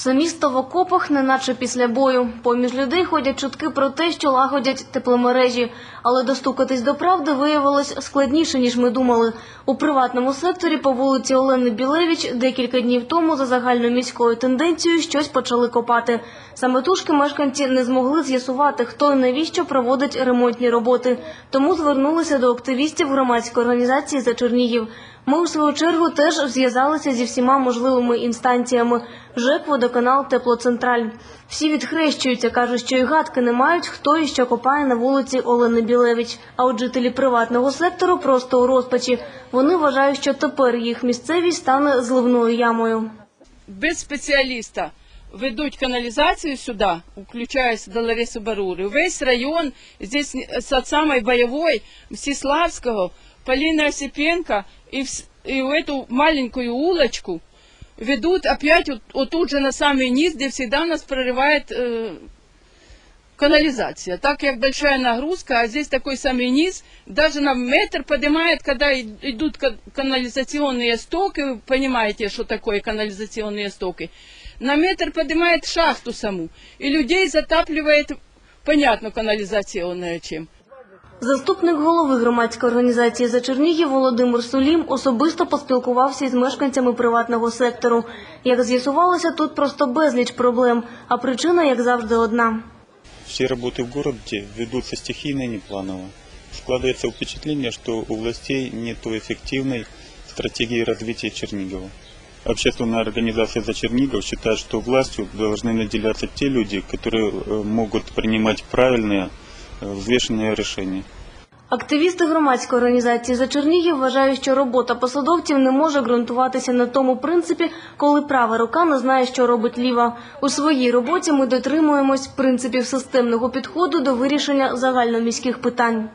Все місто в окопах, неначе після бою. Поміж людей ходять чутки про те, що лагодять тепломережі. Але достукатись до правди виявилось складніше, ніж ми думали. У приватному секторі по вулиці Олени Білевич декілька днів тому за загальноміською тенденцією щось почали копати. Самотужки мешканці не змогли з'ясувати, хто і навіщо проводить ремонтні роботи. Тому звернулися до активістів громадської організації за Чернігів. Ми, у свою чергу, теж зв'язалися зі всіма можливими інстанціями – ЖЕК, водоканал, теплоцентраль. Всі відхрещуються, кажуть, що й гадки не мають, хто і що копає на вулиці Олени Білевич. А от жителі приватного сектору просто у розпачі. Вони вважають, що тепер їх місцевість стане зливною ямою. без спеціаліста ведуть каналізацію сюди, включаясь до Лариси Барури. Весь район, здесь с самой боевой, Мстиславского, Полины Осипенко и, вс- и в эту маленькую улочку ведут опять вот, вот тут же на самый низ, где всегда нас прорывает э, канализация. Так как большая нагрузка, а здесь такой самый низ, даже на метр поднимает, когда идут ка- канализационные стоки, вы понимаете, что такое канализационные стоки, на метр поднимает шахту саму, и людей затапливает, понятно, канализационная чем. Заступник голови громадської організації за Чернігів Володимир Сулім особисто поспілкувався із мешканцями приватного сектору. Як з'ясувалося, тут просто безліч проблем, а причина, як завжди, одна. Все работы в городе ведутся стихийно и непланово. Складывается впечатление, что у властей нет эффективной стратегии развития Чернигова. Общественная организация «За Чернигов» считает, что властью должны наделяться те люди, которые э, могут принимать правильные, э, рішення. Активісти громадської організації за Чернігів вважають, що робота посадовців не може ґрунтуватися на тому принципі, коли права рука не знає, що робить ліва. У своїй роботі ми дотримуємось принципів системного підходу до вирішення загальноміських питань.